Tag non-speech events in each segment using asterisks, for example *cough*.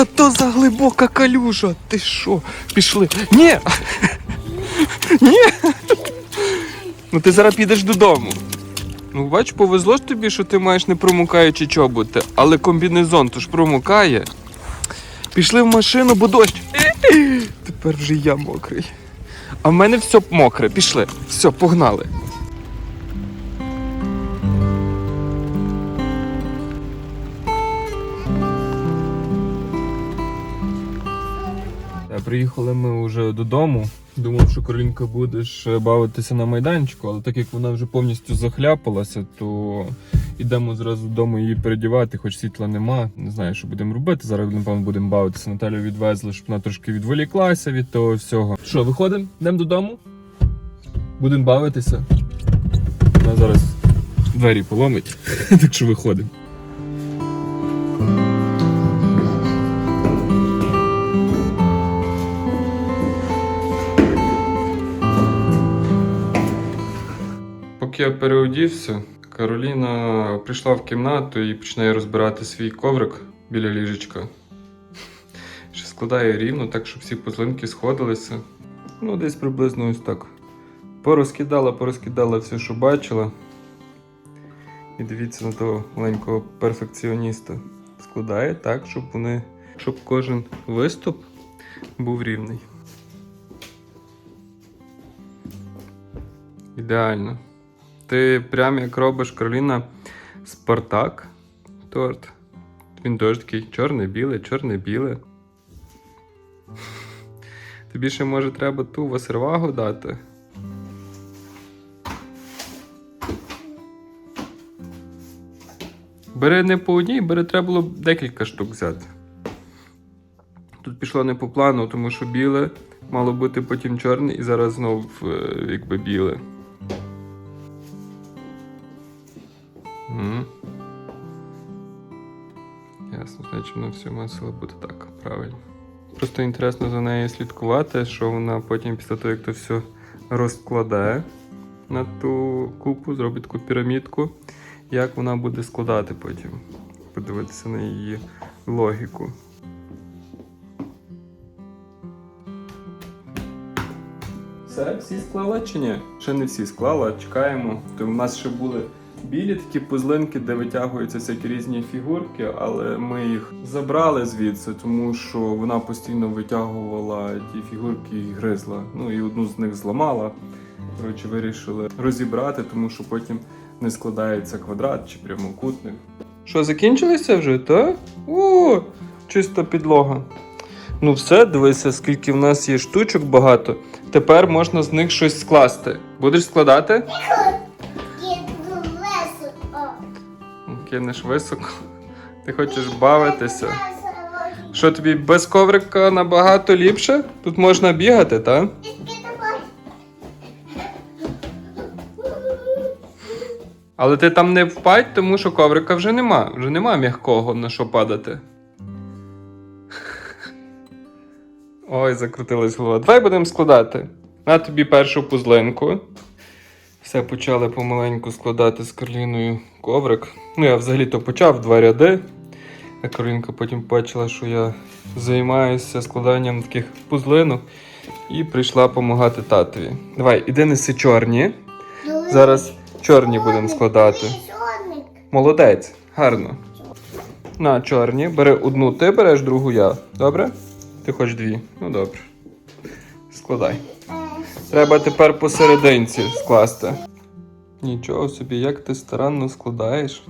Та то за глибока калюжа. Ти що? Пішли. Ні! *laughs* Ні! Ну ти зараз підеш додому. Ну, бач, повезло ж тобі, що ти маєш не промокаючі чоботи, але комбінезон то ж промокає. Пішли в машину, бо дощ. Тепер вже я мокрий. А в мене все мокре. Пішли. Все, погнали. Приїхали ми вже додому. Думав, що Каролінка будеш бавитися на майданчику, але так як вона вже повністю захляпалася, то йдемо зразу додому її передівати, хоч світла нема. Не знаю, що будемо робити. Зараз, напевно, будемо бавитися. Наталю відвезли, щоб вона трошки відволіклася від того всього. Що, виходимо? Йдемо додому? Будемо бавитися. Вона зараз двері поломить, *laughs* так що виходимо. Поки я переодівся, Кароліна прийшла в кімнату і починає розбирати свій коврик біля ліжечка. Ще складає рівно, так, щоб всі позлинки сходилися. Ну, десь приблизно ось так. Порозкидала, порозкидала все, що бачила. І дивіться на того маленького перфекціоніста. Складає так, щоб вони, щоб кожен виступ був рівний. Ідеально. Ти прям як робиш Кароліна Спартак торт. Він теж такий чорне-біле, чорне-біле. Тобі ще може треба ту васервагу дати. Бери не по одній, бери треба було декілька штук взяти. Тут пішло не по плану, тому що біле мало бути потім чорне і зараз знов е, якби біле. Значить воно все мусило бути так, правильно. Просто інтересно за нею слідкувати, що вона потім після того, як то все розкладе на ту купу, зробить таку пірамідку, як вона буде складати потім. Подивитися на її логіку. Все, всі склала чи ні? Ще не всі склала, чекаємо. То в нас ще були білі такі пузлинки, де витягуються всякі різні фігурки, але ми їх забрали звідси, тому що вона постійно витягувала ті фігурки і гризла. Ну і одну з них зламала. Коротше, вирішили розібрати, тому що потім не складається квадрат чи прямокутник. Що, закінчилися вже, так? О, чиста підлога. Ну все, дивися, скільки в нас є штучок багато. Тепер можна з них щось скласти. Будеш складати? Кинеш високо. Ти хочеш бавитися. Що тобі без коврика набагато ліпше? Тут можна бігати, так? Але ти там не впадь, тому що коврика вже нема. Вже нема м'якого на що падати. Ой, закрутилась голова. Давай будемо складати. На тобі першу пузлинку. Все почали помаленьку складати з Карліною коврик. Ну, я взагалі-то почав два ряди. А Каролінка потім побачила, що я займаюся складанням таких пузлинок і прийшла допомагати татові. Давай, іди неси чорні. Зараз чорні будемо складати. Молодець, гарно. На чорні. Бери одну ти береш, другу я. Добре? Ти хочеш дві. Ну добре. Складай. Треба тепер посерединці скласти. Нічого собі, як ти старанно складаєш.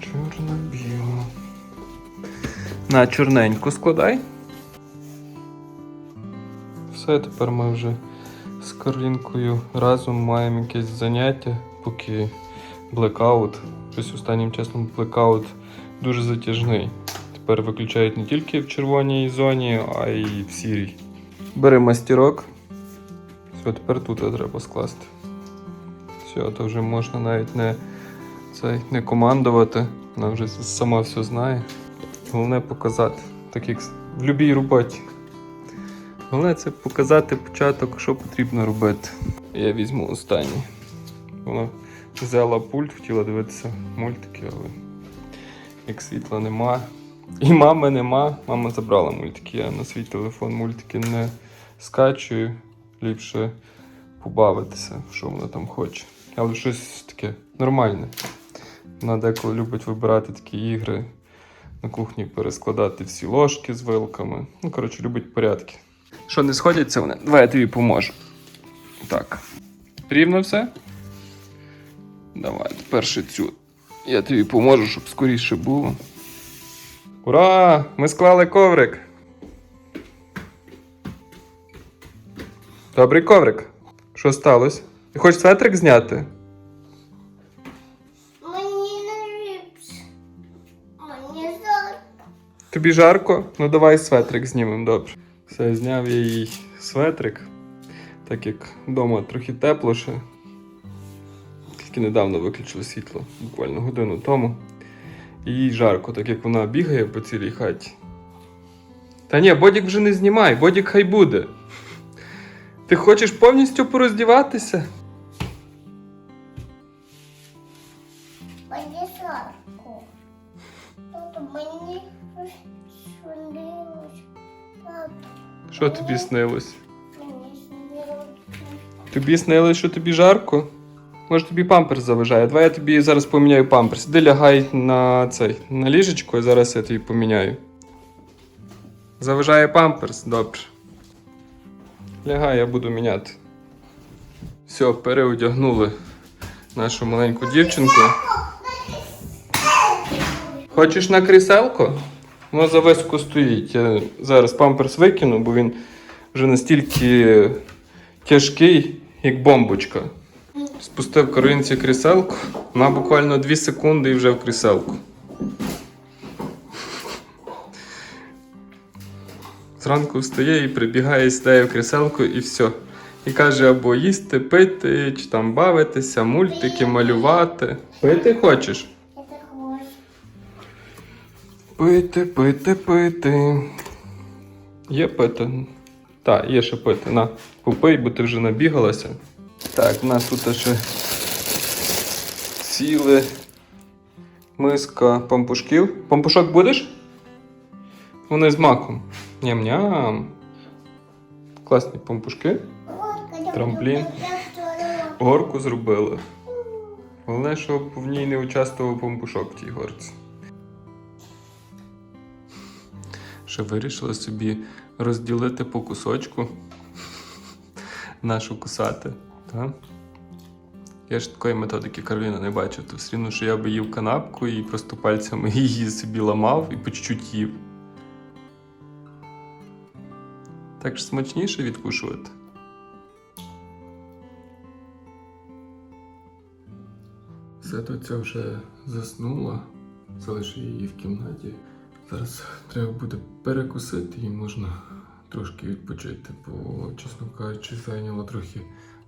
Чорно-біло. На чорненьку складай. Все, тепер ми вже з Каролінкою разом маємо якесь заняття, поки блекаут. Щось останнім часом блекаут дуже затяжний. Тепер виключають не тільки в червоній зоні, а й в сірій. Бери мастірок. Все, тепер тут треба скласти. Все, то вже можна навіть не, цей, не командувати. Вона вже сама все знає. Головне показати, так як в будь-якій роботі. Головне це показати початок, що потрібно робити. Я візьму останній. Вона взяла пульт, хотіла дивитися мультики, але як світла нема, І мами нема. Мама забрала мультики. Я на свій телефон мультики не скачую. Ліпше побавитися, що вона там хоче. Але щось таке нормальне. Вона деколи любить вибирати такі ігри на кухні, перескладати всі ложки з вилками. Ну, коротше, любить порядки. Що не сходяться вони? Давай я тобі поможу. Так. Рівно все? Давай, тепер цю. Я тобі поможу, щоб скоріше було. Ура! Ми склали коврик. Добрий коврик. Що сталося? Ти хочеш светрик зняти? Мені не ріпс. Мені зараз. Тобі жарко? Ну давай светрик знімемо, добре. Все, зняв я їй светрик, так як вдома трохи тепло ще. Тільки недавно виключили світло, буквально годину тому. Їй жарко, так як вона бігає по цілій хаті. Та ні, бодік вже не знімай, бодік хай буде. Ти хочеш повністю пороздіватися? Мені жарко. Тато, мені снилось. Що тобі снилось? мені снилось. Тобі снилось, що тобі жарко? Може тобі памперс заважає. Давай я тобі зараз поміняю памперс. Іди лягай на цей на ліжечко і зараз я тобі поміняю. Заважає памперс, добре. Лягай, я буду міняти. Все, переодягнули нашу маленьку дівчинку. Хочеш на кріселко? Воно зависоко стоїть. Я зараз памперс викину, бо він вже настільки тяжкий, як бомбочка. Спустив Каринці кріселку, вона буквально 2 секунди і вже в кріселку. Зранку встає і прибігає, сідає в кріселку і все. І каже, або їсти, пити, чи там бавитися, мультики, малювати. Пити хочеш? Пити, пити, пити. Є пити. Так, є ще пити. На, попий, бо ти вже набігалася. Так, у нас тут ще ціле миска пампушків. Пампушок будеш? Вони з маком. Ням-ням. Класні пампушки. Трамплін. Горку зробили. Головне, щоб в ній не участвував пампушок в тій горці. Ще вирішила собі розділити по кусочку нашу кусати. Та? Я ж такої методики Кароліна не бачив, то все рівно, що я би їв канапку і просто пальцями *laughs* її собі ламав і по чуть-чуть їв. Так ж смачніше відкушувати. Все ця вже заснула, залишу її в кімнаті. Зараз треба буде перекусити і можна трошки відпочити, бо, чесно кажучи, зайняло трохи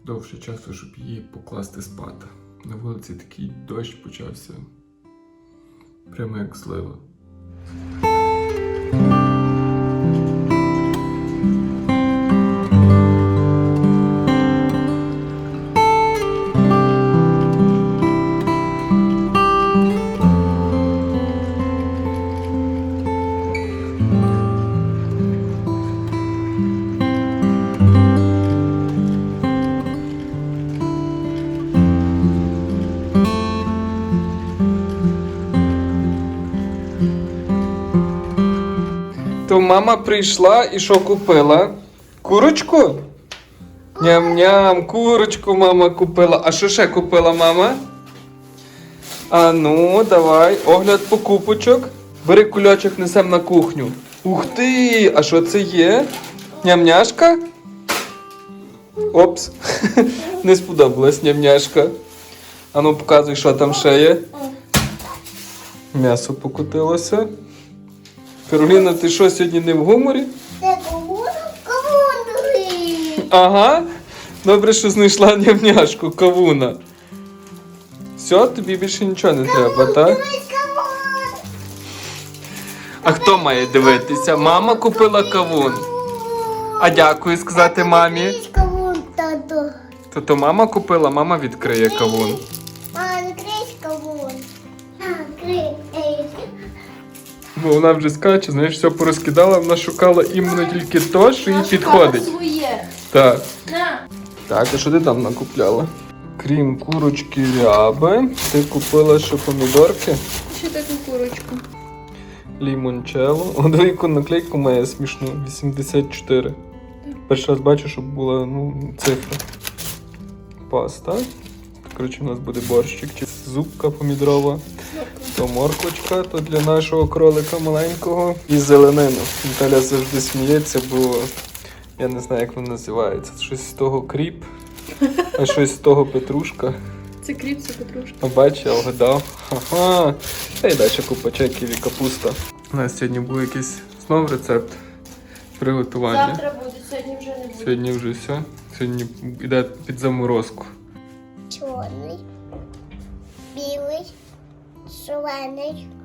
довше часу, щоб її покласти спати. На вулиці такий дощ почався. Прямо як злива. То мама прийшла і що купила? Курочку? Ням-ням, курочку мама купила. А що ще купила мама? А ну, давай, огляд покупочок. Бери кульочок, несем на кухню. Ух ти! А що це є? Ням-няшка? Опс, *laughs* не сподобалась ням-няшка. А ну показуй, що там ще є. М'ясо покотилося. Кароліна, ти що сьогодні не в гуморі? Це? Кому другий? Ага. Добре, що знайшла нявняшку, кавуна. Все, тобі більше нічого не треба, так? Дивись? А хто має дивитися? Мама купила кавун. А дякую сказати мамі. Кому, тато. То то мама купила, мама відкриє кавун. Бо вона вже скаче, знаєш, все порозкидала, вона шукала іменно тільки то, що їй підходить. своє. Так. На. Так, а що ти там накупляла? Крім курочки ряби, ти купила ще помідорки, Ще таку курочку. лімончелло. О, яку наклейку має смішну 84. Перший раз бачу, щоб була ну, цифра. Паста. Коротше, у нас буде борщик чи зубка помідрова. То морквочка, то для нашого кролика маленького. І зеленину. Наталя завжди сміється, бо я не знаю, як воно називається. Щось з того кріп, а щось з того петрушка. Це кріп, це петрушка. А бач, я вгадав. Ха-ха. Та й далі купа чеків і капуста. У нас сьогодні був якийсь знов рецепт приготування. Завтра буде, сьогодні вже не буде. Сьогодні вже все. Сьогодні йде під заморозку. Чорний, Shalani.